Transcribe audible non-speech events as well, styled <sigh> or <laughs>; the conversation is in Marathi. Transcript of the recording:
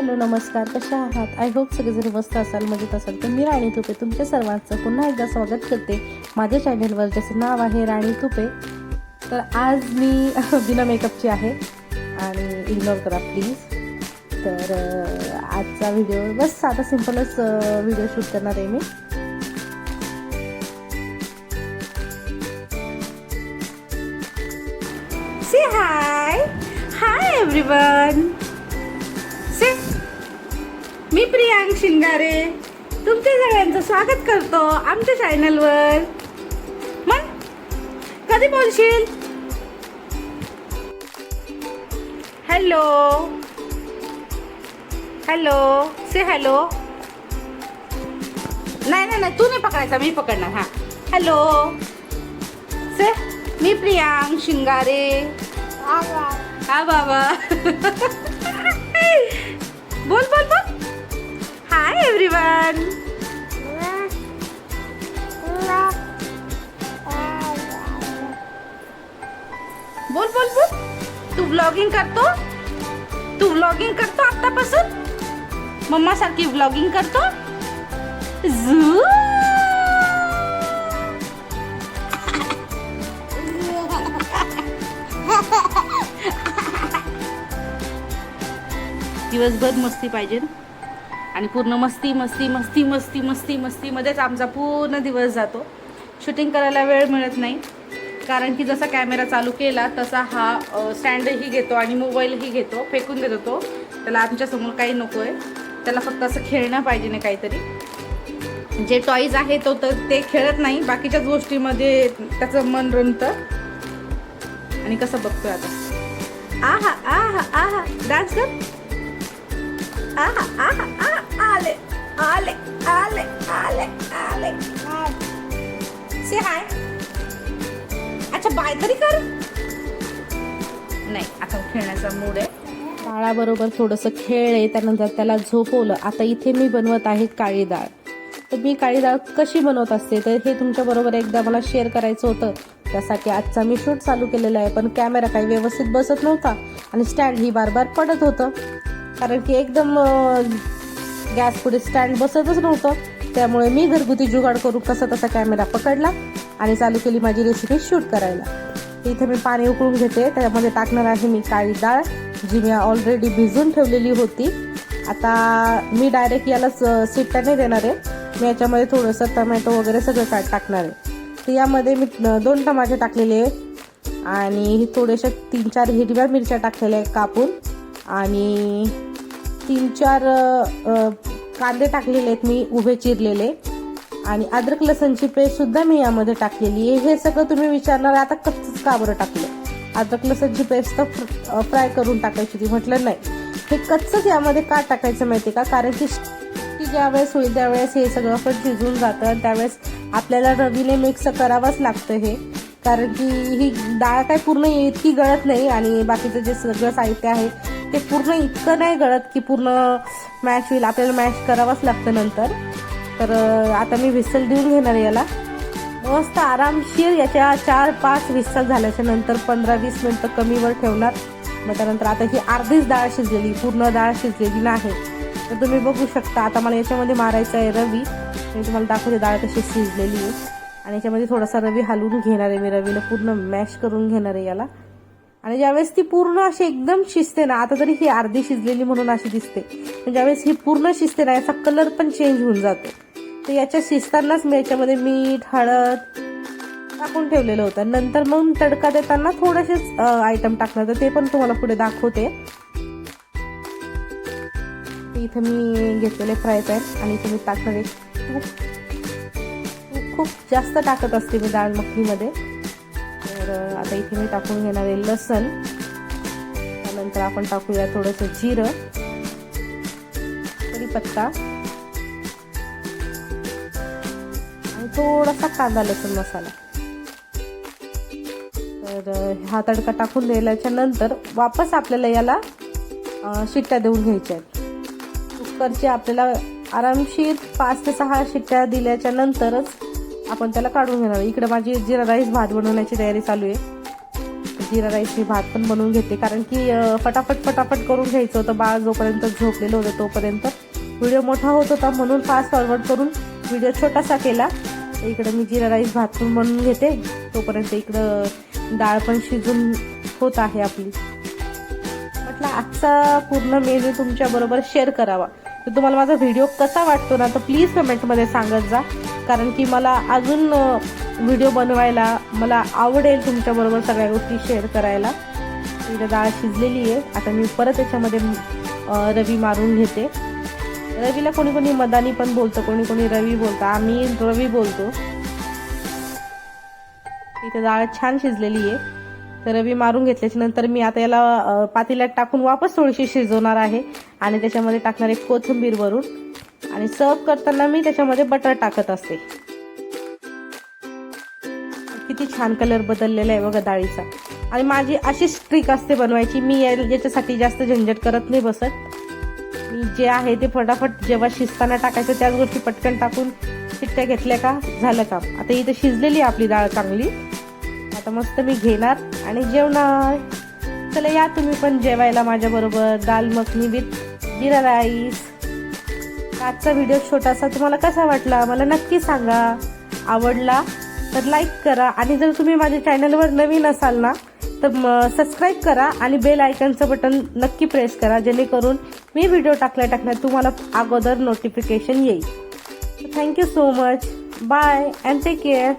हॅलो नमस्कार. कशा आहात? आय होप सगळेजण मस्त असाल मजेत असाल. तर मी राणी तुपे तुमच्या सर्वांचं पुन्हा एकदा स्वागत करते. माझ्या चॅनलवर ज्याचं नाव आहे राणी तुपे. तर आज मी <laughs> बिना मेकअपची आहे आणि इग्नोर करा प्लीज तर आजचा व्हिडिओ बस आता सिम्पलच व्हिडिओ शूट करणार आहे मी. से हाय हाय एव्हरीवन प्रियांक शिंगारे. तुमच्या सगळ्यांचं स्वागत करतो आमच्या चॅनलवर मग कधी बोलशील? हॅलो हॅलो से हॅलो नाही नाही नाही तू नाही पकडायचा मी पकडणार हा. हॅलो से मी प्रियांक शिंगारे. हा बाबा. बोल बोल बोल. हाय एव्हरीवन बोल बोल बोल. तू व्लॉगिंग करतो? तू व्लॉगिंग करतो आतापासून मम्मा सारखी व्लॉगिंग करतो? झू <laughs> दिवसभर मस्ती पाहिजे आणि पूर्ण मस्ती मस्ती मस्ती मस्ती मस्ती मस्तीमध्येच आमचा पूर्ण दिवस जातो. शूटिंग करायला वेळ मिळत नाही. कारण की जसा कॅमेरा चालू केला तसा हा स्टँडही घेतो आणि मोबाईलही घेतो फेकून देतो तो. त्याला आमच्यासमोर काही नको आहे त्याला फक्त असं खेळणं पाहिजे नाही काहीतरी. जे टॉईज आहे तो तर ते खेळत नाही. बाकीच्याच गोष्टीमध्ये त्याचं मन रमतं. आणि कसं बघतोय आता. आहा आहा आहा. डान्स कर. आहा आहा आहा ale, ale, ale, ale, आले. से हाय अच्छा बाय तरी कर. नाही आता खेळण्याचा मूड आहे. बाळाबरोबर थोडंसं खेळले त्यानंतर त्याला झोपवलं आता इथे मी बनवत आहे काळी डाळ. तर मी काळी डाळ कशी बनवत असते तर हे तुमच्याबरोबर एकदा मला शेअर करायचं होतं. त्यासाठी आजचा मी शूट चालू केलेला आहे पण कॅमेरा काही व्यवस्थित बसत नव्हता आणि स्टँड ही बार बार पडत होतं. कारण की एकदम गॅस पुढे स्टँड बसतच नव्हतं. त्यामुळे मी घरगुती जुगाड करून कसा तसा कॅमेरा पकडला आणि चालू केली माझी रेसिपी शूट करायला. इथे मी पाणी उकळून घेते त्यामध्ये टाकणार आहे मी काळी डाळ जी मी ऑलरेडी भिजून ठेवलेली होती. आता मी डायरेक्ट याला सिट्ट्या नाही देणार आहे. मी याच्यामध्ये थोडंसं टमॅटो वगैरे सगळं काय टाकणार आहे. तर यामध्ये मी दोन टमाटे टाकलेले आहे आणि थोडेशा तीन चार हिरव्या मिरच्या टाकलेल्या आहेत कापून. आणि तीन चार कांदे टाकलेले आहेत मी उभे चिरलेले. आणि अद्रक लसणची पेस्ट सुद्धा मी यामध्ये टाकलेली आहे. हे सगळं तुम्ही विचारणार आता कच्चच का बरं टाकलं? अद्रक लसणची पेस्ट तर फ्राय करून टाकायची होती म्हटलं नाही. हे कच्चच यामध्ये का टाकायचं माहिती का? कारण की की ज्यावेळेस होईल त्यावेळेस हे सगळं पण शिजून जातं आणि त्यावेळेस आपल्याला रवीने मिक्स करावंच लागतं हे. कारण की ही डाळ काय पूर्ण इतकी गळत नाही आणि बाकीचं जे सगळं साहित्य आहे ते पूर्ण इतकं नाही गळत की पूर्ण मॅश होईल. आपल्याला मॅश करावंच लागतं नंतर. तर आता मी व्हिसल देऊन घेणार याला. मस्त आरामशीर याच्या चार पाच विस्सल झाल्याच्यानंतर पंधरा वीस मिनटं कमीवर ठेवणार. मग त्यानंतर आता ही अर्धीच डाळ शिजलेली पूर्ण डाळ शिजलेली नाही. तर तुम्ही बघू शकता आता मला याच्यामध्ये मारायचं आहे रवी. मी तुम्हाला दाखवते डाळ कशी शिजलेली आहे. आणि याच्यामध्ये थोडासा रवी हलवून घेणार आहे मी. रवीला पूर्ण मॅश करून घेणार आहे याला. आणि ज्यावेळेस ती पूर्ण अशी एकदम शिजते ना आता तरी ही अर्धी शिजलेली म्हणून अशी दिसते. पण ज्यावेळेस ही पूर्ण शिजते ना याचा कलर पण चेंज होऊन जातो. तर याच्या शिजतानाच मी याच्यामध्ये मीठ हळद टाकून ठेवलेलं होतं. नंतर मग तडका देताना थोडेसेच आयटम टाकणार तर ते पण तुम्हाला पुढे दाखवते. इथं मी घेतलेले फ्राय पॅन आणि इथे मी टाकणार खूप जास्त टाकत असते मी डाळ मखनीमध्ये. तर आता इथे मी टाकून घेणार आहे लसण. त्यानंतर आपण टाकूया थोडंसं जिरं. कढीपत्ता. आणि थोडासा कांदा लसूण मसाला. तर हा तडका टाकून द्यायच्या नंतर वापस आपल्याला याला शिट्ट्या देऊन घ्यायच्या आहेत. कुकरची आपल्याला आरामशीर पाच ते सहा शिट्ट्या दिल्याच्या नंतरच आपण त्याला काढून घेणार इकडे माझी जिरा राईस भात बनवण्याची तयारी चालू आहे. जिरा राईस मी भात पण बनवून घेते कारण की फटाफट फटाफट करून घ्यायचं होतं. बाळ जोपर्यंत झोपलेलं होतं तोपर्यंत. व्हिडिओ मोठा होत होता म्हणून फास्ट फॉरवर्ड करून व्हिडिओ छोटासा केला. इकडं मी जिरा राईस भात पण बनवून घेते. तोपर्यंत इकडं डाळ पण शिजून होत आहे आपली. म्हटलं आजचा पूर्ण मेन्यू तुमच्याबरोबर शेअर करावा. तर तुम्हाला माझा व्हिडिओ कसा वाटतो ना तर प्लीज कमेंटमध्ये सांगत जा. कारण की मला अजून व्हिडिओ बनवायला मला आवडेल तुमच्याबरोबर सगळ्या गोष्टी शेअर करायला. इथं डाळ शिजलेली आहे. आता मी परत त्याच्यामध्ये रवी मारून घेते. रवीला कोणी कोणी मदानी पण बोलतं कोणी कोणी रवी बोलतं. आम्ही रवी बोलतो. इथे डाळ छान शिजलेली आहे. तर रवी मारून घेतल्याच्या नंतर मी आता याला पातेल्यात टाकून वापस थोडीशी शिजवणार आहे. आणि त्याच्यामध्ये टाकणार आहे कोथिंबीर वरून. आणि सर्व करताना मी त्याच्यामध्ये बटर टाकत असते. किती छान कलर बदललेला आहे बघा डाळीचा. आणि माझी अशीच ट्रिक असते बनवायची. मी याच्यासाठी जास्त झंझट करत नाही बसत. मी जे आहे ते फटाफट जेव्हा शिजताना टाकायचं त्याच गोष्टी पटकन टाकून शिट्ट्या घेतल्या का झालं काम. आता इथे शिजलेली आहे आपली डाळ चांगली. आता मस्त मी घेणार आणि जेवणार. चला या तुम्ही पण जेवायला माझ्याबरोबर. Dal makhani with jeera rice. आजचा व्हिडिओ छोटासा तुम्हाला कसा वाटला मला नक्की सांगा. आवडला तर लाईक करा आणि जर तुम्ही माझ्या चॅनलवर नवीन असाल ना तर सबस्क्राईब करा आणि बेल आयकनचं बटन नक्की प्रेस करा जेणेकरून मी व्हिडिओ टाकल्या टाकण्यात तुम्हाला अगोदर नोटिफिकेशन येईल. Thank you so much bye and take care